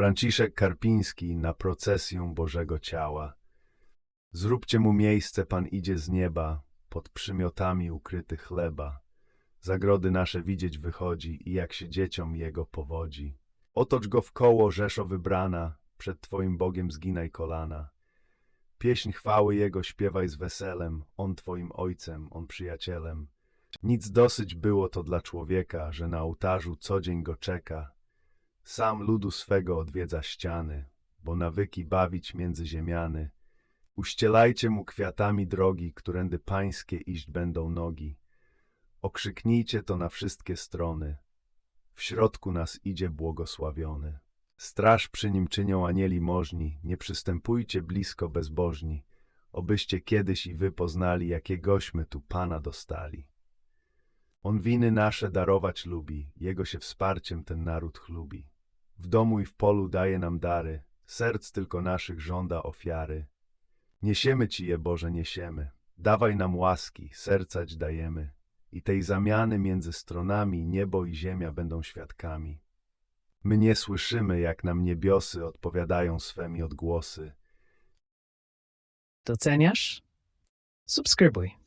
Franciszek Karpiński na procesję Bożego Ciała. Zróbcie mu miejsce, Pan idzie z nieba, pod przymiotami ukryty chleba. Zagrody nasze widzieć wychodzi i jak się dzieciom jego powodzi. Otocz go w koło, Rzeszo wybrana, przed Twoim Bogiem zginaj kolana. Pieśń chwały Jego śpiewaj z weselem, On Twoim Ojcem, On przyjacielem. Nic dosyć było to dla człowieka, że na ołtarzu co dzień go czeka. Sam ludu swego odwiedza ściany, bo nawyki bawić między ziemiany. Uścielajcie mu kwiatami drogi, którędy pańskie iść będą nogi. Okrzyknijcie to na wszystkie strony. W środku nas idzie błogosławiony. Straż przy nim czynią anieli możni, nie przystępujcie blisko bezbożni, obyście kiedyś i wy poznali, jakiegośmy tu Pana dostali. On winy nasze darować lubi, Jego się wsparciem ten naród chlubi. W domu i w polu daje nam dary, serc tylko naszych żąda ofiary. Niesiemy Ci je, Boże, niesiemy, dawaj nam łaski, sercać dajemy. I tej zamiany między stronami niebo i ziemia będą świadkami. My nie słyszymy, jak nam niebiosy odpowiadają swemi odgłosy. Doceniasz? Subskrybuj.